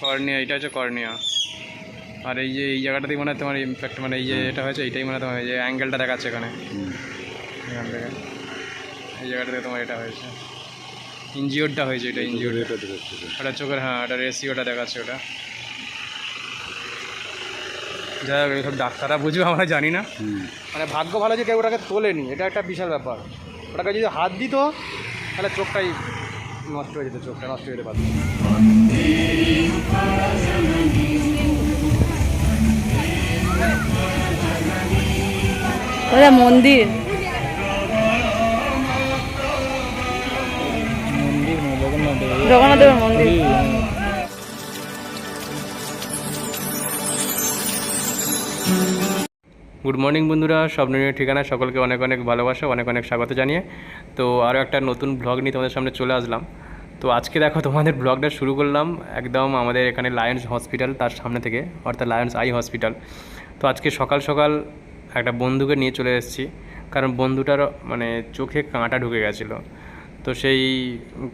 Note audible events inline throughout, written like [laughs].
Cornea এটা হচ্ছে cornea. আর এই যে এই জায়গাটাতেই মনে হয় তোমার ইমপ্যাক্ট মানে এই যে এটা হয়েছে এটাই মনে হয় তোমার এই যে অ্যাঙ্গেলটা দেখাচ্ছে এখানে। এখান থেকে। এই জায়গাটা থেকে তোমার এটা হয়েছে। ইঞ্জিওরটা হয়েছে এটা ইনজিওর ওটা চোখের হ্যাঁ ওটা রেসিওটা দেখাচ্ছে ওটা। যাই হোক এইসব ডাক্তাররা বুঝবে আমরা জানি না। মানে ভাগ্য ভালো যে কেউ ওটাকে তোলেনি এটা একটা বিশাল ব্যাপার। ওটাকে যদি হাত দিত তাহলে চোখটাই নষ্ট হয়ে যেত চোখটা নষ্ট হয়ে যেতে পারত। মন্দির। জগন্নাথ দেবের মন্দির। গুড মর্নিং বন্ধুরা স্বপ্নের ঠিকানা, সকলকে অনেক অনেক ভালোবাসা, অনেক অনেক স্বাগত জানিয়ে। তো আরও একটা নতুন ব্লগ নিয়ে তোমাদের সামনে চলে আসলাম। তো আজকে দেখো তোমাদের ব্লগটা শুরু করলাম একদম আমাদের এখানে লায়ন্স হসপিটাল তার সামনে থেকে, অর্থাৎ লায়ন্স আই হসপিটাল তো আজকে সকাল সকাল একটা বন্ধুকে নিয়ে চলে এসেছি, কারণ বন্ধুটার মানে চোখে কাঁটা ঢুকে গেছিল। তো সেই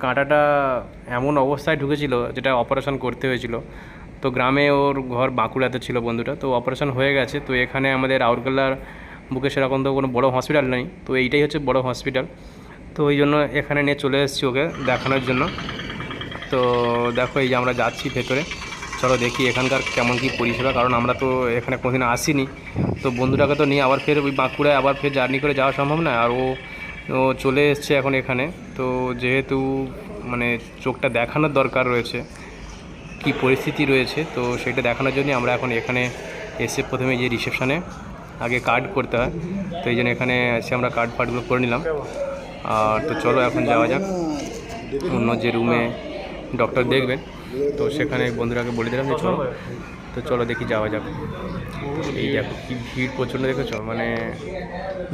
কাঁটাটা এমন অবস্থায় ঢুকেছিল যেটা অপারেশন করতে হয়েছিল। তো গ্রামে ওর ঘর বাঁকুড়াতে ছিল বন্ধুটা, তো অপারেশন হয়ে গেছে। তো এখানে আমাদের আউটগোলার বুকে সেরকম তো কোনো বড়ো হসপিটাল নেই। তো এইটাই হচ্ছে বড় হসপিটাল তো ওই জন্য এখানে নিয়ে চলে এসেছি ওকে দেখানোর জন্য। তো দেখো এই যে আমরা যাচ্ছি ভেতরে। চলো দেখি এখানকার কেমন কী পরিষেবা, কারণ আমরা তো এখানে কোনোদিন আসিনি। তো বন্ধুটাকে তো নিয়ে আবার ফের ওই বাঁকুড়ায় আবার ফের জার্নি করে যাওয়া সম্ভব না, আর ও ও চলে এসছে এখন এখানে। তো যেহেতু মানে চোখটা দেখানোর দরকার রয়েছে, কি পরিস্থিতি রয়েছে, তো সেটা দেখানোর জন্য আমরা এখন এখানে এসে প্রথমে যে রিসেপশানে আগে কার্ড করতে হয়। তো এই জন্য এখানে এসে আমরা কার্ড ফার্ডগুলো করে নিলাম। তো চলো এখন যাওয়া যাক। অন্য যে রুমে ডক্টর দেখবেন। তো সেখানে বন্ধুরাকে বলে দিলাম যে চলো। তো চলো দেখি যাওয়া যাক। এই দেখো কি ভিড় প্রচণ্ড দেখেছ? মানে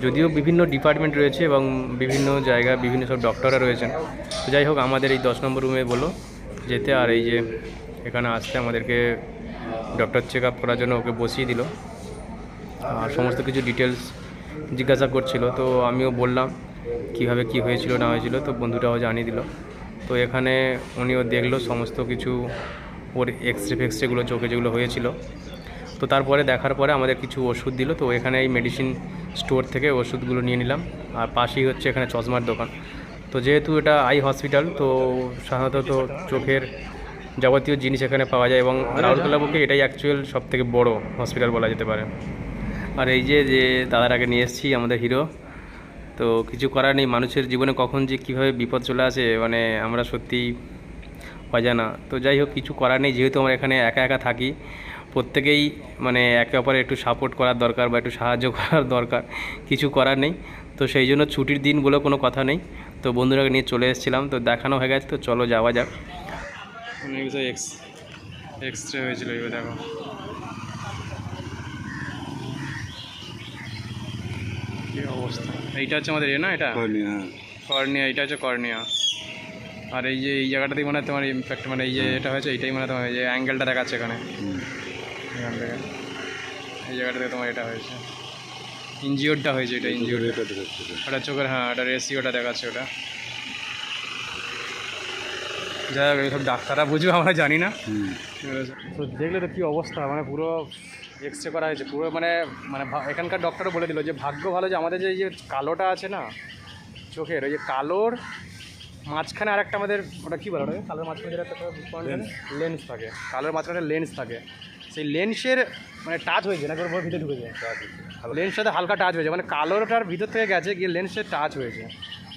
যদিও বিভিন্ন ডিপার্টমেন্ট রয়েছে এবং বিভিন্ন জায়গায় বিভিন্ন সব ডক্টররা রয়েছেন। তো যাই হোক, আমাদের এই দশ নম্বর রুমে বলো। যেতে আর এই যে এখানে আসতে আমাদেরকে ডক্টর চেক আপ করার জন্য ওকে বসিয়ে দিল। আর সমস্ত কিছু ডিটেলস জিজ্ঞাসা করছিল। তো আমিও বললাম কীভাবে কি হয়েছিল, না হয়েছিল, তো বন্ধুটাও জানিয়ে দিল। তো এখানে উনিও দেখল সমস্ত কিছু, ওর এক্স রে ফেক্স রেগুলো চোখে যেগুলো হয়েছিল। তো তারপরে দেখার পরে আমাদের কিছু ওষুধ দিল, তো এখানে এই মেডিসিন স্টোর থেকে ওষুধগুলো নিয়ে নিলাম। আর পাশেই হচ্ছে এখানে চশমার দোকান। তো যেহেতু এটা আই হসপিটাল তো সাধারণত চোখের যাবতীয় জিনিস এখানে পাওয়া যায় এবং রাউরকেলা বুকে এটাই অ্যাকচুয়াল সব থেকে বড়ো হসপিটাল বলা যেতে পারে। আর এই যে যে দাদার আগে নিয়ে এসেছি আমাদের হিরো তো কিছু করার নেই, মানুষের জীবনে কখন যে কীভাবে বিপদ চলে আসে মানে আমরা সত্যি অজানা। তো যাই হোক, কিছু করার নেই, যেহেতু আমরা এখানে একা একা থাকি, প্রত্যেকেই মানে একে অপরে একটু সাপোর্ট করার দরকার বা একটু সাহায্য [laughs] করার দরকার, কিছু করার নেই। তো সেই জন্য ছুটির দিন বলে কোনো কথা নেই। তো বন্ধুরাকে নিয়ে চলে এসেছিলাম, তো দেখানো হয়ে গেছে, তো চলো যাওয়া যাক। এক্স রে হয়েছিল, এবার দেখো। অবস্থা। এইটা হচ্ছে আমাদের এ না এটা? কর্নিয়া এটা হচ্ছে কর্নিয়া। আর এই যে এই জায়গাটাতেই মনে হয় তোমার ইমপ্যাক্ট মানে এই যে এটা হয়েছে এইটাই মনে হয় তোমার এই যে অ্যাঙ্গেলটা দেখাচ্ছে এখানে। এখান থেকে এই জায়গাটা থেকে তোমার এটা হয়েছে। ইনজিওরটা হয়েছে এটা ইনজিওর ওটা চোখের হ্যাঁ ওটা রেসিওটা দেখাচ্ছে ওটা। যাই হোক এইসব ডাক্তাররা বুঝবে আমরা জানি না। তো দেখলে তো কী অবস্থা মানে পুরো এক্স রে করা হয়েছে। পুরো মানে মানে এখানকার ডক্টরও বলে দিল যে ভাগ্য ভালো যে আমাদের যে এই যে কালোটা আছে না চোখের ওই যে কালোর মাঝখানে আর একটা আমাদের ওটা কী বলে ওটা কালোর মাঝখানে যেটা একটা লেন্স থাকে। কালোর মাঝখানে লেন্স থাকে। সেই লেন্সের মানে টাচ হয়েছে নাকি ওর ভিতরে ঢুকে যায়। লেন্সের সাথে হালকা টাচ হয়েছে মানে কালোটার ভিতর থেকে গেছে গিয়ে লেন্সের টাচ হয়েছে।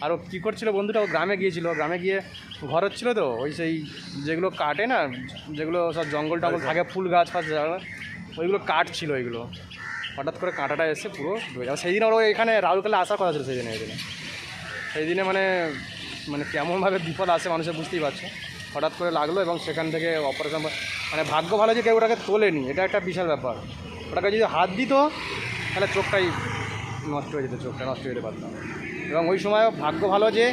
আর ও কী করছিল বন্ধুটা ও গ্রামে গিয়েছিল। গ্রামে গিয়ে ঘর হচ্ছিল তো ওই সেই যেগুলো কাটে না যেগুলো সব জঙ্গল টঙ্গল থাকে ফুল গাছ ফাছ ওইগুলো কাটছিল ওইগুলো। হঠাৎ করে কাঁটাটা এসে পুরো সেই দিন ওর এখানে রাহুলকালে আসার কথা ছিল সেই দিনে এই দিনে। সেই দিনে মানে মানে কেমনভাবে বিপদ আসে মানুষের বুঝতেই পারছে। হঠাৎ করে লাগল এবং সেখান থেকে অপারেশন মানে ভাগ্য ভালো যে কেউ ওটাকে তোলেনি, এটা একটা বিশাল ব্যাপার। ওটাকে যদি হাত দিত, তাহলে চোখটাই নষ্ট হয়ে যেত, চোখটা নষ্ট হয়ে যেতে পারতাম এবং ওই সময় ভাগ্য ভালো যে,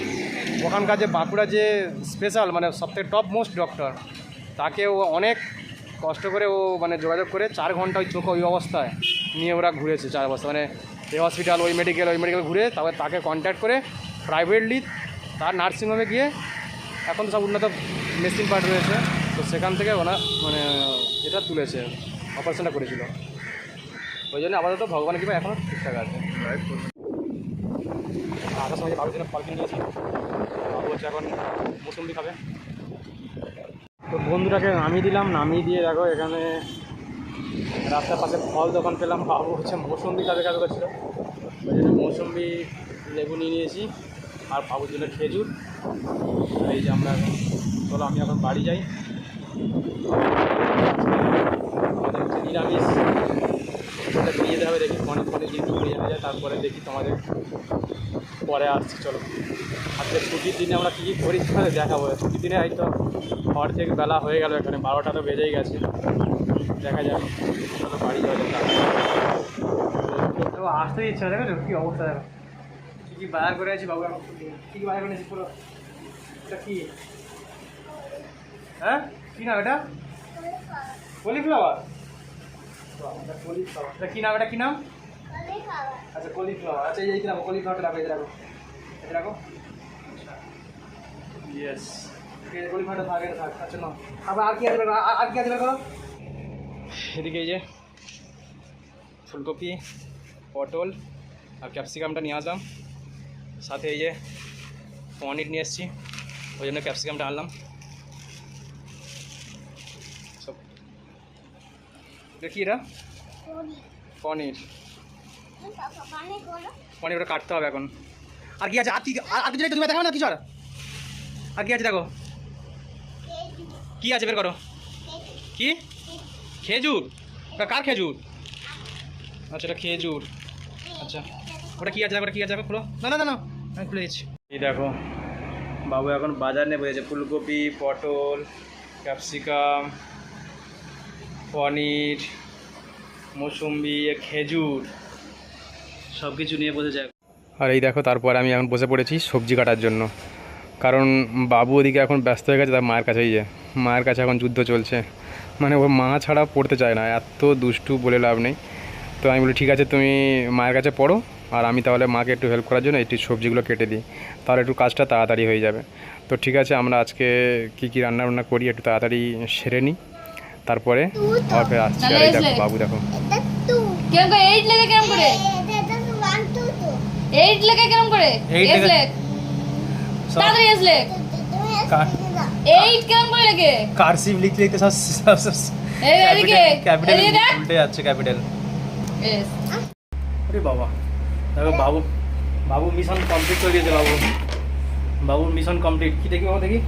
ওখানকার যে বাঁকুড়া যে স্পেশাল মানে সবথেকে টপ মোস্ট ডক্টর তাকে ও অনেক কষ্ট করে ও মানে যোগাযোগ করে চার ঘণ্টা ওই চোখ ওই অবস্থায় নিয়ে ওরা ঘুরেছে চার বছর মানে এই হসপিটাল ওই মেডিকেল ওই মেডিকেল ঘুরে তারপরে তাকে কন্ট্যাক্ট করে প্রাইভেটলি তার নার্সিংহোমে গিয়ে এখন তো সব উন্নত মেশিন পার্ট রয়েছে। তো সেখান থেকে ওনার মানে এটা তুলেছে অপারেশনটা করেছিল। ওই জন্য আপাতত ভগবানের কৃপা এখনও ঠিকঠাক আছে। আসার সময় ফল কিনে নিয়েছি বাবু হচ্ছে এখন মুসম্বি খাবে। তো বন্ধুটাকে নামিয়ে দিলাম, নামিয়ে দিয়ে দেখো এখানে রাস্তার পাশে ফল দোকান পেলাম, বাবু হচ্ছে মৌসম্বি খাবে কাজ করছিল ওই জন্য মৌসম্বি লেবু নিয়ে নিয়েছি আর বাবুর জন্য খেজুর। এই যে আমরা চলো আমি এখন বাড়ি যাই। আমাদের হচ্ছে নিরামিষ। নিয়ে যেতে হবে, দেখি অনেক জিনিস নিয়ে যেতে যায়, তারপরে দেখি তোমাদের পরে আসছি চলো আজকে ছুটির দিনে আমরা কী কী করি তাহলে দেখাবো। ছুটির দিনে হয়তো ঘর থেকে বেলা হয়ে গেল এখানে, বারোটা তো বেজেই গেছে। দেখা যাক, চলো বাড়ি যাওয়া তো আসতে ইচ্ছা দেখো কী অবস্থা, দেখো। কী কী বাজার করে আছি বাবু এখন? কী কী বাজার করে পুরো? এটা কী? হ্যাঁ? কী নাম এটা? কলিফ্লাওয়ার কলিফ্লাওয়ার এটা কী নাম, এটা কী নাম? আচ্ছা কলিফ্লাওয়ার আচ্ছা এই রাখো কলিফ্লাওয়ারটা রাখো এই রাখো। এটা রাখো। ইয়েস কলিফ্লাওয়ারটা থাক এটা থাক আচ্ছা না আবার আর কি আছে আর- কি আছে করো? এদিকে এই যে ফুলকপি পটল আর ক্যাপসিকামটা নিয়ে আসলাম। সাথে এই যে পনির নিয়ে এসেছি। ওই জন্য ক্যাপসিকামটা আনলাম। সব এটা কি এটা? পনির। ওটা কাটতে হবে এখন। আর কি আছে? আর কি আর কিছু? তুমি দেখাও না কিছু আর আর কি আছে দেখো? কি আছে বের করো। কি? খেজুর? ওটা কার খেজুর? আচ্ছা এটা খেজুর। আচ্ছা। ওটা কি আছে? ওটা কি আছে? খুলো। না না না আমি খুলে দিচ্ছি। এই দেখো, বাবু এখন বাজার নিয়ে বসেছে। ফুলকপি, পটল, ক্যাপসিকাম, পনির, মৌসুম্বি খেজুর। সব কিছু নিয়ে বসে যায় আর এই দেখো তারপর আমি এখন বসে পড়েছি সবজি কাটার জন্য। কারণ বাবু ওদিকে এখন ব্যস্ত হয়ে গেছে তার মায়ের কাছেই যে। মায়ের কাছে এখন যুদ্ধ চলছে। মানে ও মা ছাড়া পড়তে চায় না এত দুষ্টু বলে লাভ নেই। তো আমি বলি ঠিক আছে তুমি মায়ের কাছে পড়ো আর আমি তাহলে মাকে একটু হেল্প করার জন্য একটু সবজিগুলো কেটে দিই। তাহলে একটু কাজটা তাড়াতাড়ি হয়ে যাবে। তো ঠিক আছে আমরা আজকে কী কী রান্না বান্না করি একটু তাড়াতাড়ি সেরে নিই। তারপরে আবার ফের আসছি। আর এই দেখো বাবু দেখো। এইট লেগে কেরম করে? করে এস লেগ তাড়াতাড়ি এস লেগ এইট কেরম করে লেগে? কারসিভ লিখতে লিখতে সব সব সব এই এদিকে দেখ। উল্টে যাচ্ছে ক্যাপিটাল এস আরে বাবা। দেখো বাবু বাবু মিশন কমপ্লিট করে দিয়েছে বাবু। বাবুর মিশন কমপ্লিট কি দেখি বাবু দেখি?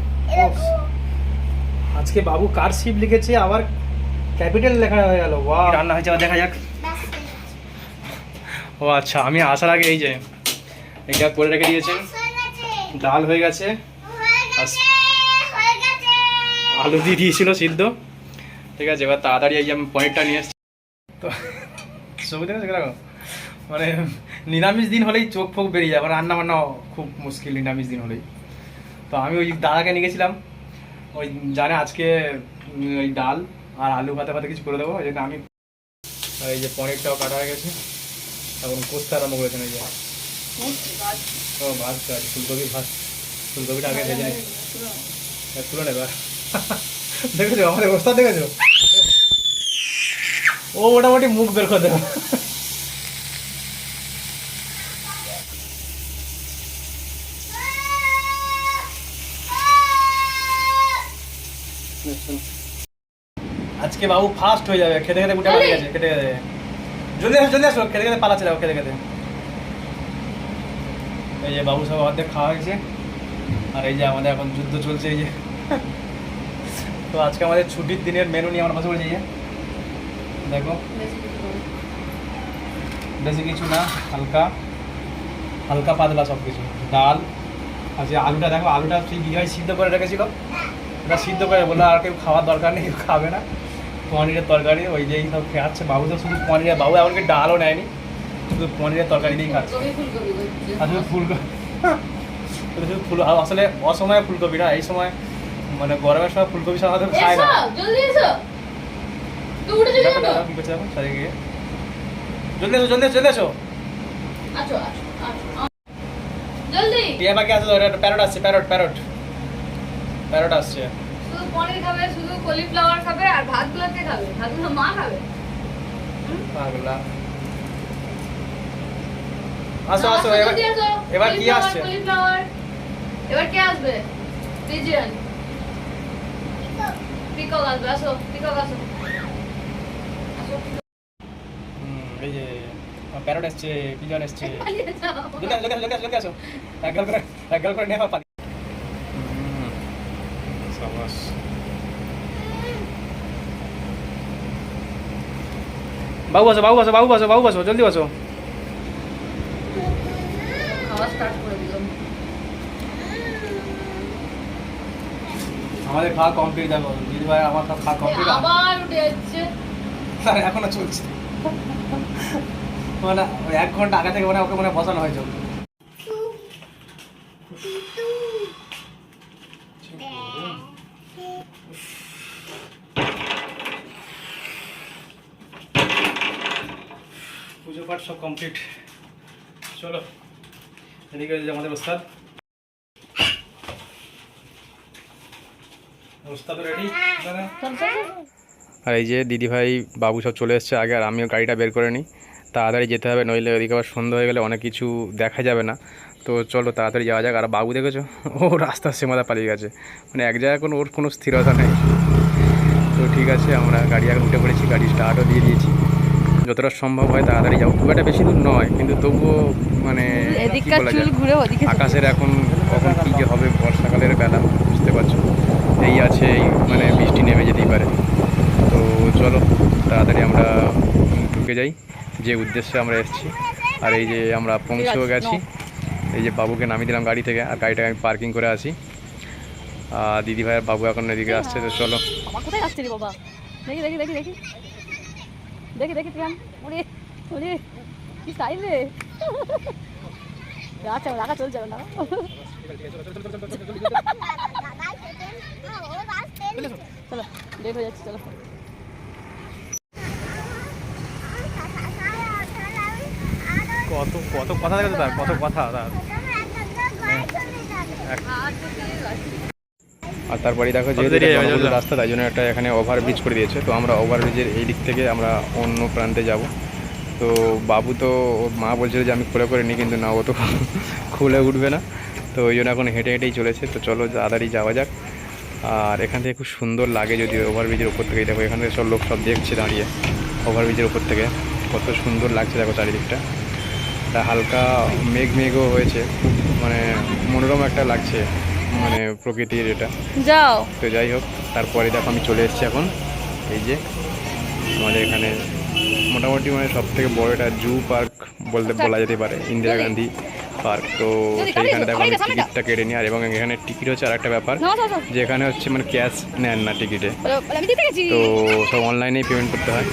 আজকে বাবু কারসিভ লিখেছে আবার ক্যাপিটাল লেখা হয়ে গেল। ওয়া রান্না হয়েছে দেখা যাক। ও আচ্ছা আমি আসার আগে এই যে এটা করে রেখে দিয়েছেন। ডাল হয়ে গেছে। আলু দিয়ে দিয়েছিল সিদ্ধ। ঠিক আছে, এবার তাড়াতাড়ি এই যে আমি পনিরটা নিয়ে এসেছি। তো দেখেছ কীরকম মানে নিরামিষ দিন হলেই চোখ ফোক বেরিয়ে যায় মানে রান্না বান্না খুব মুশকিল নিরামিষ দিন হলেই। তো আমি ওই দাদাকে নিয়ে গেছিলাম। ওই জানে আজকে ওই ডাল আর আলু ভাতে ভাতে কিছু করে দেবো। ওই জন্য আমি, এই যে পনিরটাও কাটা হয়ে গেছে। এখন কোস্তা আরম্ভ করেছেন এই যে। ও ভাত আছে ফুলকপি ভাত। ফুলকপিটা আগে ভেজে নিচ্ছি তুলে নেবে দেখেছ আমাদের অবস্থা দেখেছ? ও মোটামুটি মুখ বের করে দেবে। আজকে বাবু ফাস্ট হয়ে যাবে। খেতে খেতে উঠে গেছে খেতে খেতে। জলদি আসো আসো, খেতে খেতে পালাচ্ছে, দেখো খেতে এই যে বাবু সব অর্ধেক খাওয়া হয়েছে। আর এই যে আমাদের এখন যুদ্ধ চলছে, এই যে। তো আজকে আমাদের ছুটির দিনের মেনু নিয়ে আমরা বসে পড়েছি এই যে। দেখো। বেশি কিছু না, হালকা। হালকা পাতলা সব কিছু ডাল, আর যে আলুটা, দেখো, আলুটা সেই দিদিভাই সিদ্ধ করে রেখেছিল। ওটা সিদ্ধ করে বলল, আর কেউ খাওয়ার দরকার নেই খাবে না। পনিরের তরকারি ওই যেই সব খাচ্ছে। বাবু তো শুধু পনিরের বাবু এমনকি ডালও নেয়নি। শুধু পনিরের তরকারি দিয়েই খাচ্ছে। আর শুধু ফুলকপি। শুধু ফুল আসলে অসময়ে ফুলকপি না এই সময় মানে গরমের সময় ফুলকপি সাধারণত খায় না। জলদি গিয়ে। জলদি এসো জলদি এসো, জলদি টিয়া পাখি আছে প্যারট আসছে প্যারট প্যারট। প্যারট আসছে। পনির খাবে শুধু কলিফ্লাওয়ার খাবে আর ভাতগুলো কে খাবে। ভাতগুলো মা খাবে। পাগলা। আসো আসো এবার এবার কি আসছে? cauliflower। এবার কে আসবে? পিজিয়ন পিকক আসবে আসো পিকক আসো। আসো, এই যে প্যারট এসছে পিজন এসছে। পালিয়ে যাও। জলদি আসো জলদি আসো জলদি আসো। এক গাল করে এক করে নেওয়া পালি সাবাস বাবু বসো বাবু বসো বাবু বসো বাবু বসো জলদি বসো। আমাদের খাওয়া কমপ্লিট দেখো দিদি ভাই আমার সব খাওয়া কমপ্লিট আবার উঠে যাচ্ছে আর এখনও চলছে। মানে ওই এক ঘণ্টা আগে থেকে মানে ওকে মানে বসানো হয়েছে। পাঠ সব কমপ্লিট চলো এদিকে আমাদের ওস্তাদ। আর এই যে দিদিভাই বাবু সব চলে এসছে আগে, আর আমিও গাড়িটা বের করে নিই। তাড়াতাড়ি যেতে হবে, নইলে ওদিকে আবার সন্ধ্যা হয়ে গেলে অনেক কিছু দেখা যাবে না। তো চলো, তাড়াতাড়ি যাওয়া যাক। আর বাবু দেখেছ? ও রাস্তার সীমাদা পালিয়ে গেছে। মানে এক জায়গায় কোনো, ওর কোনো স্থিরতা নেই। তো ঠিক আছে, আমরা গাড়ি এখন উঠে পড়েছি, গাড়ি স্টার্টও দিয়ে দিয়েছি। যতটা সম্ভব হয় তাড়াতাড়ি যাব খুব একটা বেশি দূর নয় কিন্তু তবুও মানে? আকাশের এখন কখন কী যে হবে বর্ষাকালের বেলা বুঝতে পারছ? এই আছে এই মানে বৃষ্টি নেমে যেতেই পারে। তো চলো তাড়াতাড়ি আমরা ঢুকে যাই যে উদ্দেশ্যে আমরা এসেছি। আর এই যে আমরা পৌঁছেও গেছি এই যে বাবুকে নামিয়ে দিলাম গাড়ি থেকে আর গাড়িটাকে আমি পার্কিং করে আসি আর দিদি ভাইয়ের বাবু এখন এদিকে আসছে তো চলো। কোথায় আসছে বাবা? দেখি দেখি দেখি দেখি। দেখি দেখি প্রিয়ান ওরে ওরে কি স্টাইল রে? আচ্ছা রাখা চলছে না। চলো লেট হয়ে যাচ্ছে চলো। কত কত কথা দেখো তার কত কথা তার আর তারপরে দেখো যেহেতু রাস্তা তাই জন্য একটা এখানে ওভারব্রিজ করে দিয়েছে। তো আমরা ওভারব্রিজের এই দিক থেকে আমরা অন্য প্রান্তে যাব। তো বাবু তো মা বলছিল যে আমি খুলে করে নিই কিন্তু না ও তো [laughs] খুলে উঠবে না। তো ওই জন্য এখন হেঁটে হেঁটেই চলেছে। তো চলো তাড়াতাড়ি যাওয়া যাক। আর এখান থেকে খুব সুন্দর লাগে যদি ওভারব্রিজের উপর থেকে। দেখো এখান থেকে সব লোক সব দেখছে দাঁড়িয়ে ওভারব্রিজের উপর থেকে। কত সুন্দর লাগছে দেখো চারিদিকটা। তা হালকা মেঘ মেঘও হয়েছে। খুব মানে মনোরম একটা লাগছে। মানে প্রকৃতির এটা। যাও। তো যাই হোক তারপরে দেখো আমি চলে এসেছি এখন। এই যে আমাদের এখানে মোটামুটি মানে সব থেকে বড় এটা জু পার্ক বলতে বলা যেতে পারে ইন্দিরা গান্ধী পার্ক তো সেইখানে দেখো আমি টিকিটটা কেটে নিই আর এবং এখানে টিকিট হচ্ছে আর একটা ব্যাপার। নাও যাও যাও যে এখানে হচ্ছে মানে ক্যাশ নেন না টিকিটে তো সব অনলাইনেই পেমেন্ট করতে হয়।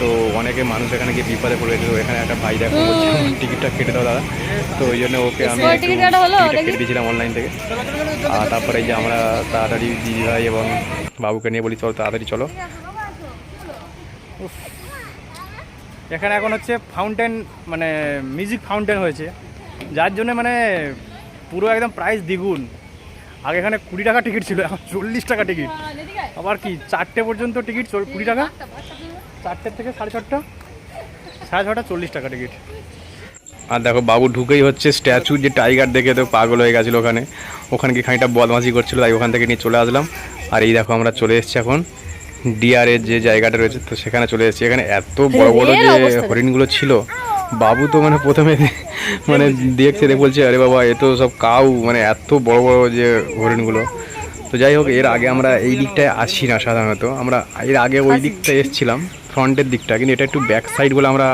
তো অনেকে মানুষ এখানে গিয়ে বিপদে পড়ে গেছে তো এখানে একটা ভাই দেখো টিকিটটা কেটে দাও দাদা। তো ওই জন্য ওকে আমি কাটা হলো, টিকিটটা কেটে দিয়েছিলাম অনলাইন থেকে। আর তারপরে যে আমরা তাড়াতাড়ি দিদি ভাই এবং বাবুকে নিয়ে বলি চলো তাড়াতাড়ি চলো। এখানে এখন হচ্ছে ফাউন্টেন মানে মিউজিক ফাউন্টেন হয়েছে। যার জন্য মানে পুরো একদম প্রাইস দ্বিগুণ। আগে এখানে কুড়ি টাকা টিকিট ছিল এখন চল্লিশ টাকা টিকিট আবার কি চারটে পর্যন্ত টিকিট কুড়ি টাকা? চারটের থেকে সাড়ে ছটা? সাড়ে ছটা চল্লিশ টাকা টিকিট আর দেখো বাবু ঢুকেই হচ্ছে স্ট্যাচু যে টাইগার দেখে তো পাগল হয়ে গেছিল ওখানে। ওখানে কি খানিকটা বদমাশি করছিল তাই ওখান থেকে নিয়ে চলে আসলাম। আর এই দেখো আমরা চলে এসেছি এখন ডিয়ারের যে জায়গাটা রয়েছে তো সেখানে চলে এসেছি। এখানে এত বড় বড় যে হরিণগুলো ছিল বাবু তো মানে প্রথমে মানে দেখছে দেখে বলছে আরে বাবা এ তো সব কাউ মানে এত বড় বড় যে হরিণগুলো তো যাই হোক এর আগে আমরা এই দিকটায় আসি না সাধারণত। আমরা এর আগে ওই দিকটা এসেছিলাম ফ্রন্টের দিকটা কিন্তু এটা একটু ব্যাক সাইড বলে আমরা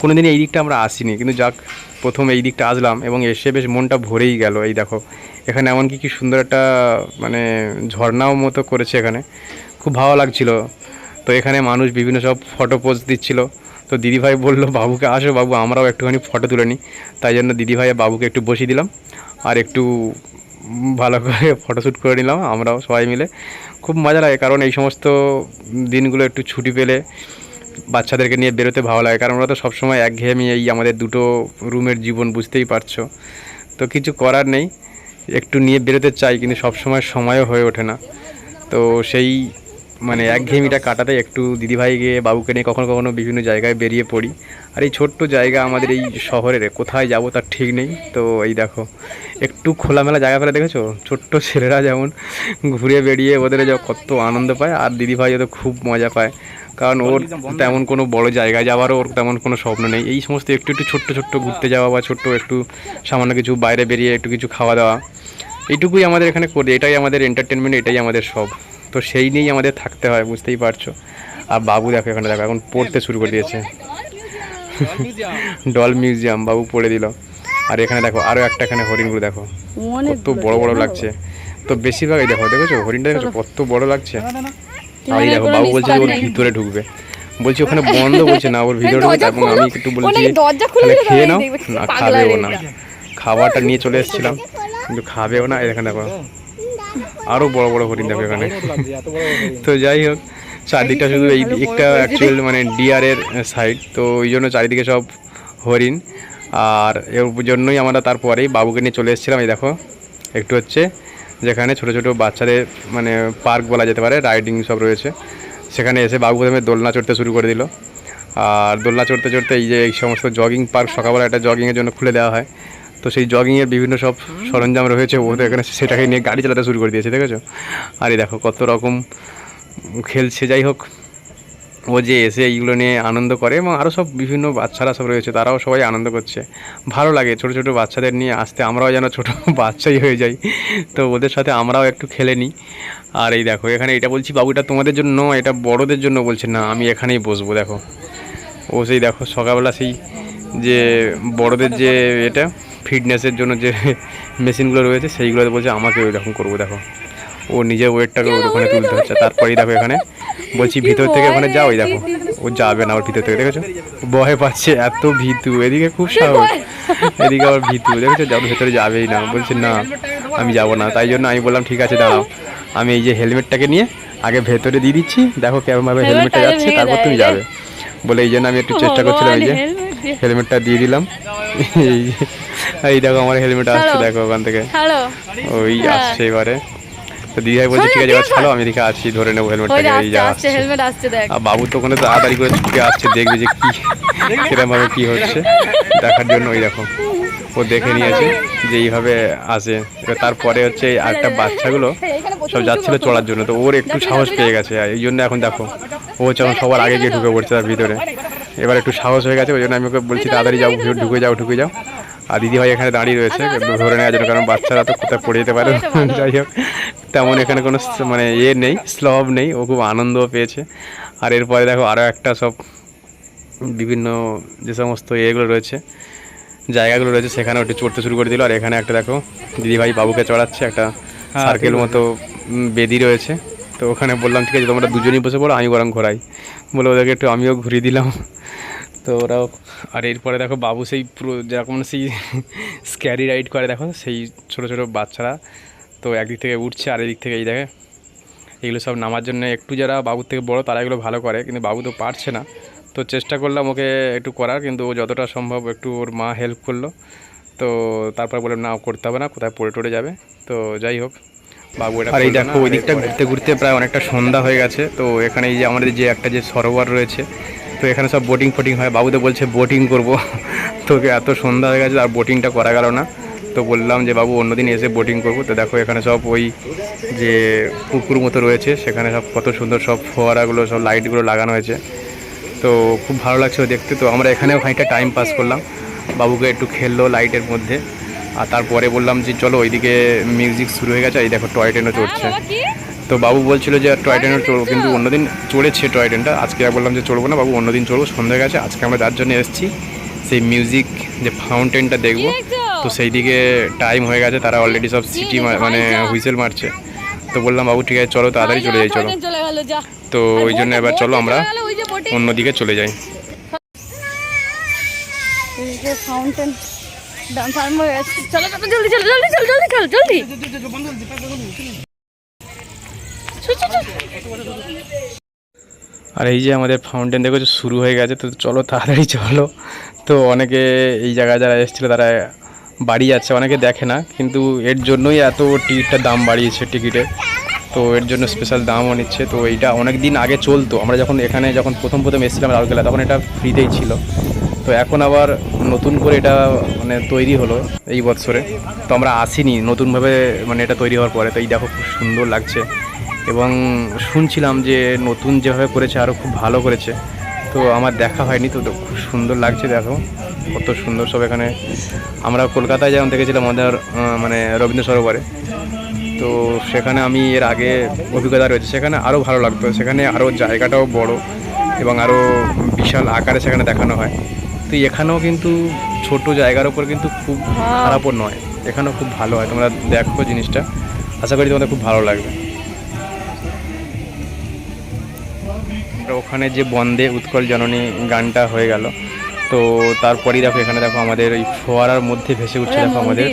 কোনোদিনই এই দিকটা আমরা আসিনি। কিন্তু যাক প্রথম এই দিকটা আসলাম এবং এসে বেশ মনটা ভরেই গেল। এই দেখো এখানে এমনকি কি সুন্দর একটা মানে ঝর্ণাও মতো করেছে এখানে। খুব ভালো লাগছিল। তো এখানে মানুষ বিভিন্ন সব ফটো পোজ দিচ্ছিল। তো দিদিভাই বলল, বাবুকে আসো, বাবু, আমরাও একটুখানি ফটো তুলে নিই। তাই জন্য দিদিভাই বাবুকে একটু বসিয়ে দিলাম আর একটু ভালো করে ফটোশ্যুট করে নিলাম, আমরাও সবাই মিলে। খুব মজা লাগে, কারণ এই সমস্ত দিনগুলো একটু ছুটি পেলে বাচ্চাদেরকে নিয়ে বেরোতে ভালো লাগে। কারণ ওরা তো সবসময় একঘেয়েমি এই আমাদের দুটো রুমের জীবন, বুঝতেই পারছ। তো কিছু করার নেই, একটু নিয়ে বেরোতে চাই, কিন্তু সবসময় সময়ও হয়ে ওঠে না। তো সেই মানে একঘেয়েমিটা কাটাতে একটু দিদিভাইকে বাবুকে নিয়ে কখনো কখনো বিভিন্ন জায়গায় বেরিয়ে পড়ি। আর এই ছোট্ট জায়গা আমাদের এই শহরের কোথায় যাব তার ঠিক নেই। তো এই দেখো একটু খোলামেলা জায়গা ফেলে দেখেছ? ছোট্ট ছেলেরা যেমন ঘুরে বেরিয়ে ওদের যা কত আনন্দ পায় আর দিদিভাই তো খুব মজা পায়। কারণ ওর তেমন কোনো বড় জায়গায় যাওয়ারও ওর তেমন কোনো স্বপ্ন নেই। এই সমস্ত একটু একটু ছোট্ট ছোট্ট ঘুরতে যাওয়া বা ছোট্ট একটু সামান্য কিছু বাইরে বেরিয়ে একটু কিছু খাওয়া দাওয়া এইটুকুই আমাদের এখানে করি। এটাই আমাদের এন্টারটেনমেন্ট এটাই আমাদের সব। তো সেই নিয়েই আমাদের থাকতে হয় বুঝতেই পারছ। আর বাবু দেখো এখানে দেখো এখন পড়তে শুরু করে দিয়েছে। ডল মিউজিয়াম বাবু পড়ে দিল। আর এখানে দেখো আরও একটা এখানে হরিণগুলো দেখো কত বড় বড় লাগছে। তো বেশিরভাগ এই দেখো দেখেছ? হরিণটা দেখেছ? কত বড় লাগছে। আর এই দেখো বাবু বলছে ওর ভিতরে ঢুকবে। বলছি ওখানে বন্ধ বলছে না ওর ভিতরে ঢুকবে। এবং আমি একটু বলছি খেয়ে নাও। না খাবেও না। খাবারটা নিয়ে চলে এসেছিলাম। কিন্তু খাবেও না এখানে দেখো। আরও বড় বড় হরিণ দেখো এখানে। তো যাই হোক চারদিকটা শুধু এই দিকটা অ্যাকচুয়াল মানে ডিয়ারের সাইড তো ওই জন্য চারিদিকে সব হরিণ। আর এর জন্যই আমরা তারপরেই বাবুকে নিয়ে চলে এসেছিলাম এই দেখো। একটু হচ্ছে যেখানে ছোট ছোট বাচ্চাদের মানে পার্ক বলা যেতে পারে রাইডিং সব রয়েছে। সেখানে এসে বাবু প্রথমে দোলনা চড়তে শুরু করে দিল। আর দোলনা চড়তে চড়তে এই যে এই সমস্ত জগিং পার্ক সকালবেলা একটা জগিংয়ের জন্য খুলে দেওয়া হয়। তো সেই জগিংয়ের বিভিন্ন সব সরঞ্জাম রয়েছে ও তো এখানে সেটাকে নিয়ে গাড়ি চালাতে শুরু করে দিয়েছে দেখেছ? আর এই দেখো কত রকম খেলছে যাই হোক। ও যে এসে এইগুলো নিয়ে আনন্দ করে এবং আরও সব বিভিন্ন বাচ্চারা সব রয়েছে তারাও সবাই আনন্দ করছে। ভালো লাগে ছোট ছোট বাচ্চাদের নিয়ে আসতে আমরাও যেন ছোট [laughs] বাচ্চাই হয়ে যাই। তো ওদের সাথে আমরাও একটু খেলে নিই। আর এই দেখো এখানে এটা বলছি বাবুটা তোমাদের জন্য নয়, এটা বড়দের জন্য বলছে। না আমি এখানেই বসবো দেখো। ও সেই দেখো সকালবেলা সেই যে বড়দের যে এটা ফিটনেসের জন্য যে মেশিনগুলো রয়েছে সেইগুলোতে বলছে আমাকে ওই রকম করব দেখো। ও নিজের ওয়েটটাকে ওখানে তুলতে হচ্ছে। তারপরেই দেখো এখানে বলছি ভিতর থেকে ওখানে যাও ওই দেখো। ও যাবে না ওর ভিতর থেকে দেখেছ? ভয় পাচ্ছে এত ভীতু। এদিকে খুব সাহস এদিকে আবার ভীতু দেখেছ? যাও ভেতরে যাবেই না। বলছে না আমি যাব না। তাই জন্য আমি বললাম ঠিক আছে দাঁড়াও। আমি এই যে হেলমেটটাকে নিয়ে আগে ভেতরে দিয়ে দিচ্ছি। দেখো কেমনভাবে হেলমেটটা যাচ্ছে তারপর তুমি যাবে। বলে এই জন্য আমি একটু চেষ্টা করছিলাম এই যে হেলমেটটা দিয়ে দিলাম। এই দেখো আমার হেলমেট আসছে দেখো ওখান থেকে। ওই হ্যাঁ। আসছে এবারে। তো দিদিভাই বলছে ঠিক আছে এবার ছাড়ো আমি আছি ধরে নেব এই আসছে যা আসছে আসছে হেলমেট আসছে দেখ। আর বাবু তো ওখানে তাড়াতাড়ি করে ছুটে আসছে দেখবে যে কি কিরম ভাবে কি হচ্ছে। দেখার জন্য ওই দেখো। ও দেখে নিয়েছে যে এইভাবে আসে। এবার তারপরে হচ্ছে আরেকটা বাচ্চাগুলো সব যাচ্ছিল চড়ার জন্য। তো ওর একটু সাহস পেয়ে গেছে। এই জন্য এখন দেখো ও হচ্ছে এখন সবার আগে গিয়ে ঢুকে পড়ছে তার ভিতরে। এবার একটু সাহস হয়ে গেছে ওই জন্য আমি ওকে বলছি তাড়াতাড়ি যাও ঢুকে যাও ঢুকে যাও। আর দিদিভাই এখানে দাঁড়িয়ে রয়েছে ধরে নেওয়ার জন্য কারণ বাচ্চারা তো কোথায় পড়ে যেতে পারে। যাই হোক তেমন এখানে কোনো মানে ইয়ে নেই স্লভ নেই ও খুব আনন্দও পেয়েছে। আর এরপরে দেখো আরও একটা সব বিভিন্ন যে সমস্ত ইয়েগুলো রয়েছে জায়গাগুলো রয়েছে সেখানে একটু চড়তে শুরু করে দিল। আর এখানে একটা দেখো দিদিভাই বাবুকে চড়াচ্ছে একটা সার্কেল মতো বেদি রয়েছে। তো ওখানে বললাম, ঠিক আছে, তোমরা দুজনেই বসে পড়ো, আমি বরং ঘোরাই। বলে ওদেরকে একটু আমিও ঘুরিয়ে দিলাম। তো ওরাও, আর এরপরে দেখো বাবু সেই পুরো যেরকম সেই স্ক্যারি রাইড করে, দেখো সেই ছোট ছোট বাচ্চারা তো একদিক থেকে উঠছে, আর এদিক থেকে এই দেখে, এগুলো সব নামার জন্য একটু যারা বাবুর থেকে বড়, তারা এগুলো ভালো করে, কিন্তু বাবু তো পারছে না। তো চেষ্টা করলাম ওকে একটু করার, কিন্তু ও যতটা সম্ভব একটু ওর মা হেল্প করল। তো তারপর বললাম না করতে হবে না, কোথায় পড়ে টড়ে যাবে? তো যাই হোক আর এই দেখো ওই দিকটা ঘুরতে ঘুরতে প্রায় অনেকটা সন্ধ্যা হয়ে গেছে। তো এখানে এই যে আমাদের যে একটা যে সরোবর রয়েছে তো এখানে সব বোটিং ফোটিং হয়। বাবু বলছে বোটিং করব। [laughs] তোকে এত সন্ধ্যা হয়ে গেছে আর বোটিংটা করা গেল না। তো বললাম যে বাবু অন্যদিন এসে বোটিং করব। তো দেখো এখানে সব ওই যে পুকুর মতো রয়েছে সেখানে সব কত সুন্দর সব ফোয়ারাগুলো সব লাইটগুলো লাগানো হয়েছে। তো খুব ভালো লাগছিল দেখতে। তো আমরা এখানেও খানিকটা টাইম পাস করলাম। বাবুকে একটু খেললো লাইটের মধ্যে। আর তারপরে বললাম যে চলো ওইদিকে মিউজিক শুরু হয়ে গেছে এই দেখো টয় ট্রেনও চড়ছে। তো বাবু বলছিল যে টয় ট্রেনও চড়বো কিন্তু অন্যদিন চড়েছে টয় ট্রেনটা আজকে আর বললাম যে চড়বো না বাবু অন্যদিন চড়বো সন্ধ্যা হয়ে গেছে আজকে আমরা যার জন্য এসেছি সেই মিউজিক যে ফাউন্টেনটা দেখব। তো সেই দিকে টাইম হয়ে গেছে তারা অলরেডি সব সিটি মানে হুইসেল মারছে। তো বললাম বাবু ঠিক আছে চলো তাড়াতাড়ি চলে যাই চলো। তো ওই জন্য এবার চলো আমরা অন্যদিকে চলে যাই। ফাউন্টেন চলো চলো, জলদি চলো, জলদি, চল জলদি চল জলদি। আর এই যে আমাদের ফাউন্টেন দেখো শুরু হয়ে গেছে, তো চলো তাড়াতাড়ি চলো। তো অনেকে এই জায়গায় যারা এসেছিল, তারা বাড়ি যাচ্ছে, অনেকে দেখে না, কিন্তু এর জন্যই এত টিকিটটার দাম বাড়িয়েছে টিকিটের তো এর জন্য স্পেশাল দামও নিচ্ছে, তো এইটা অনেক দিন আগে চলতো। আমরা যখন এখানে যখন প্রথম প্রথম এসেছিলাম রাউরকেলা, তখন এটা ফ্রিতেই ছিল। তো এখন আবার নতুন করে এটা মানে তৈরি হলো এই বছরে তো আমরা আসিনি, নতুনভাবে মানে এটা তৈরি হওয়ার পরে। তো এই দেখো খুব সুন্দর লাগছে। এবং শুনছিলাম যে নতুন যেভাবে করেছে আরও খুব ভালো করেছে। তো আমার দেখা হয়নি, তো খুব সুন্দর লাগছে দেখো। কত সুন্দর সব এখানে। আমরা কলকাতায় যেমন দেখেছিলাম আমাদের মানে রবীন্দ্র সরোবরে। তো সেখানে আমি এর আগে অভিজ্ঞতা রয়েছে। সেখানে আরও ভালো লাগতো। সেখানে আরও জায়গাটাও বড় এবং আরও বিশাল আকারে সেখানে দেখানো হয়। তো এখানেও কিন্তু ছোট জায়গার ওপর কিন্তু খুব খারাপও নয়। এখানেও খুব ভালো হয়। তোমরা দেখো জিনিসটা। আশা করি তোমাদের খুব ভালো লাগবে। ওখানে যে বন্দে উৎকল জননী গানটা হয়ে গেল তো তারপরেই দেখো এখানে দেখো আমাদের এই ফোয়ারার মধ্যে ভেসে উঠছে দেখো আমাদের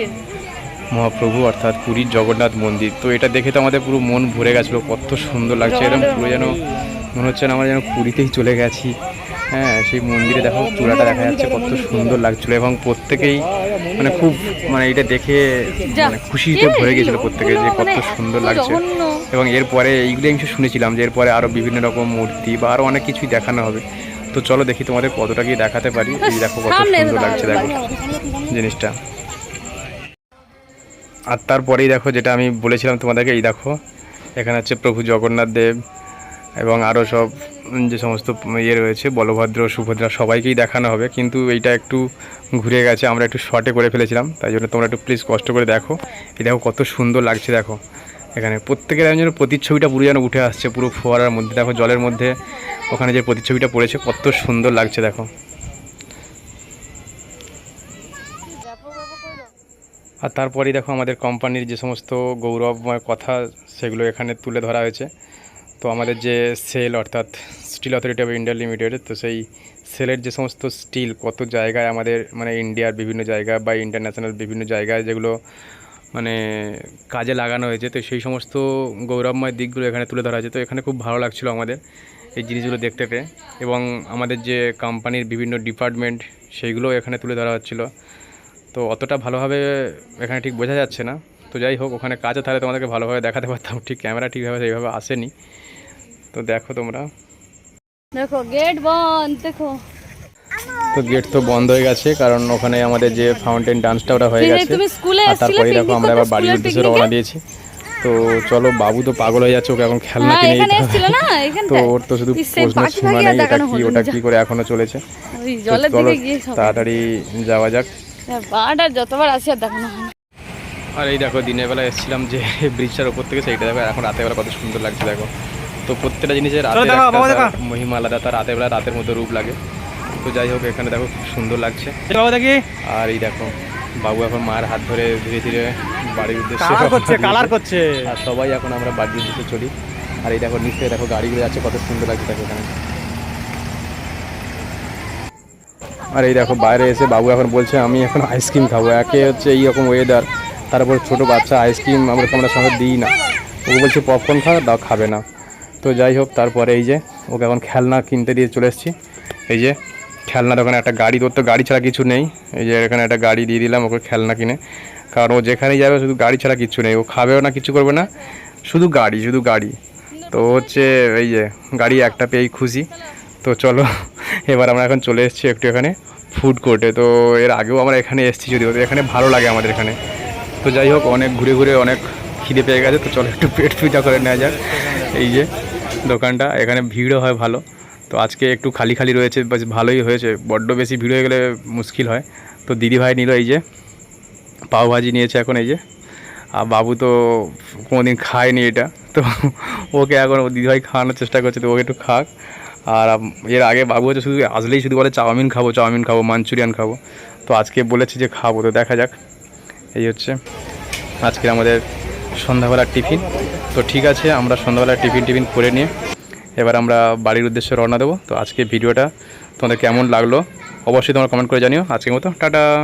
মহাপ্রভু অর্থাৎ পুরীর জগন্নাথ মন্দির। তো এটা দেখে তো আমাদের পুরো মন ভরে গেছিল কত সুন্দর লাগছে। এরকম পুরো যেন মনে হচ্ছে না আমরা যেন পুরীতেই চলে গেছি। হ্যাঁ সেই মন্দিরে দেখো চূড়াটা দেখা যাচ্ছে কত সুন্দর লাগছিল এবং প্রত্যেকেই মানে খুব মানে এটা দেখে মানে খুশিতে ভরে গেছিল প্রত্যেকে যে কত মানে সুন্দর লাগছে। এবং এরপরে এইগুলো আমি শুনেছিলাম যে এরপরে আরও বিভিন্ন রকম মূর্তি বা আরও অনেক কিছুই দেখানো হবে। তো চলো দেখি তোমাদের কতটা কি দেখাতে পারি। এই দেখো কত সুন্দর লাগছে দেখো জিনিসটা। আর তারপরেই দেখো যেটা আমি বলেছিলাম তোমাদেরকে এই দেখো এখানে হচ্ছে প্রভু জগন্নাথ দেব এবং আরও সব যে সমস্ত ইয়ে রয়েছে, বলভদ্র, সুভদ্রা, সবাইকেই দেখানো হবে। কিন্তু এইটা একটু ঘুরে গেছে, আমরা একটু শর্টে করে ফেলেছিলাম। তাই জন্য তোমরা একটু প্লিজ কষ্ট করে দেখো। এই দেখো কত সুন্দর লাগছে, দেখো। এখানে প্রত্যেকের যেন প্রতিচ্ছবিটা পুরো যেন উঠে আসছে, পুরো ফোয়ারার মধ্যে। দেখো জলের মধ্যে ওখানে যে প্রতিচ্ছবিটা পড়েছে, কত সুন্দর লাগছে, দেখো। আর তারপরেই দেখো আমাদের কোম্পানির যে সমস্ত গৌরবময় কথা, সেগুলো এখানে তুলে ধরা হয়েছে। তো আমাদের যে সেল অর্থাৎ steel authority of India limited, তো সেই সেলের যে সমস্ত স্টিল, কত জায়গায় আমাদের মানে ইন্ডিয়ার বিভিন্ন জায়গা বা ইন্টারন্যাশনাল বিভিন্ন জায়গায় যেগুলো মানে কাজে লাগানো হয়েছে, তো সেই সমস্ত গৌরবময় দিকগুলো এখানে তুলে ধরা হয়েছে। তো এখানে খুব ভালো লাগছিল আমাদের এই জিনিসগুলো দেখতে পেয়ে। এবং আমাদের যে কোম্পানির বিভিন্ন ডিপার্টমেন্ট, সেইগুলো এখানে তুলে ধরা হচ্ছিল। তো অতটা ভালোভাবে এখানে ঠিক বোঝা যাচ্ছে না। তো যাই হোক, ওখানে কাজে তাহলে তোমাদেরকে ভালোভাবে দেখাতে পারতাম। ঠিক ক্যামেরা ঠিকভাবে সেইভাবে আসেনি। তো দেখো তোমরা। দেখো গেট বন্ধ দেখো। তো গেট তো বন্ধ হয়ে গেছে কারণ ওখানে আমাদের যে ফাউন্টেন ডান্সটা ওটা হয়ে গেছে। আর তারপরে দেখো আমরা আবার বাড়ির উদ্দেশ্যে রওনা দিয়েছি। তো চলো বাবু তো পাগল হয়ে যাচ্ছে ওকে এখন খেলনা হ্যাঁ কিনে দিতে হবে। তো ওর তো শুধু প্রশ্নের সীমা নেই এটা কি ওটা কি করে এখনও চলেছে? চলো তাড়াতাড়ি যাওয়া যাক। বারবার যতবার আসি আর হয় আর এই দেখো দিনের বেলা এসেছিলাম যে ব্রিজটার উপর থেকে সেইটা দেখো এখন রাতের বেলা কত সুন্দর লাগছে দেখো। তো প্রত্যেকটা জিনিসের মহিমা আলাদা তার রাতের বেলা রাতের মতো রূপ লাগে। তো যাই হোক এখানে দেখো খুব সুন্দর লাগছে। আর এই দেখো বাবু এখন মায়ের হাত ধরে ধীরে ধীরে বাড়ির উদ্দেশ্যে কালার করছে কালার করছে। আর সবাই এখন আমরা বাড়ির উদ্দেশ্যে চলি। আর এই দেখো নিচে দেখো গাড়িগুলো যাচ্ছে কত সুন্দর লাগছে দেখো এখানে। আর এই দেখো বাইরে এসে বাবু এখন বলছে আমি এখন আইসক্রিম খাব। একে হচ্ছে এই রকম ওয়েদার তারপর ছোট বাচ্চা আইসক্রিম আমরা আমরা সঙ্গে দিই না। ও বলছে পপকর্ন খাওয়া দাও খাবে না। তো যাই হোক, তারপরে এই যে ওকে এখন খেলনা কিনতে দিয়ে চলে এসেছি। এই যে খেলনার ওখানে একটা গাড়ি, তোর তো গাড়ি ছাড়া কিছু নেই। এই যে এখানে একটা গাড়ি দিয়ে দিলাম ওকে খেলনা কিনে। কারণ ও যেখানেই যাবে শুধু গাড়ি ছাড়া কিছু নেই। ও খাবেও না, কিছু করবে না, শুধু গাড়ি শুধু গাড়ি। তো হচ্ছে এই যে গাড়ি একটা পেয়েই খুশি। তো চলো, এবার আমরা এখন চলে এসেছি একটু এখানে ফুড কোর্টে তো এর আগেও আমরা এখানে এসেছি যদিও এখানে ভালো লাগে আমাদের এখানে। তো যাই হোক, অনেক ঘুরে ঘুরে অনেক খিদে পেয়ে গেছে। তো চলো একটু পেট পূজা করে নেওয়া যাক। এই যে দোকানটা, এখানে ভিড়ও হয় ভালো। তো আজকে একটু খালি খালি রয়েছে, বেশ ভালোই হয়েছে। বড্ড বেশি ভিড় হয়ে গেলে মুশকিল হয়। তো দিদিভাই নিল এই যে পাওভাজি নিয়েছে এখন এই যে। আর বাবু তো কোনোদিন খায়নি এটা। তো ওকে এখন দিদিভাই খাওয়ানোর চেষ্টা করছে, তো ওকে একটু খাক। আর এর আগে বাবু হচ্ছে শুধু আসলেই শুধু বলে চাউমিন খাব চাউমিন খাব, মাঞ্চুরিয়ান খাব। তো আজকে বলেছি যে খাব, তো দেখা যাক। এই হচ্ছে আজকে আমাদের সন্ধ্যাবেলার টিফিন। তো ঠিক আছে, আমরা সন্ধ্যাবেলার টিফিন টিফিন করে নিয়ে এবার আমরা বাড়ির উদ্দেশ্যে রওনা দেবো। তো আজকে ভিডিওটা তোমাদের কেমন লাগল অবশ্যই তোমরা কমেন্ট করে জানিও। আজকের মতো, টাটা।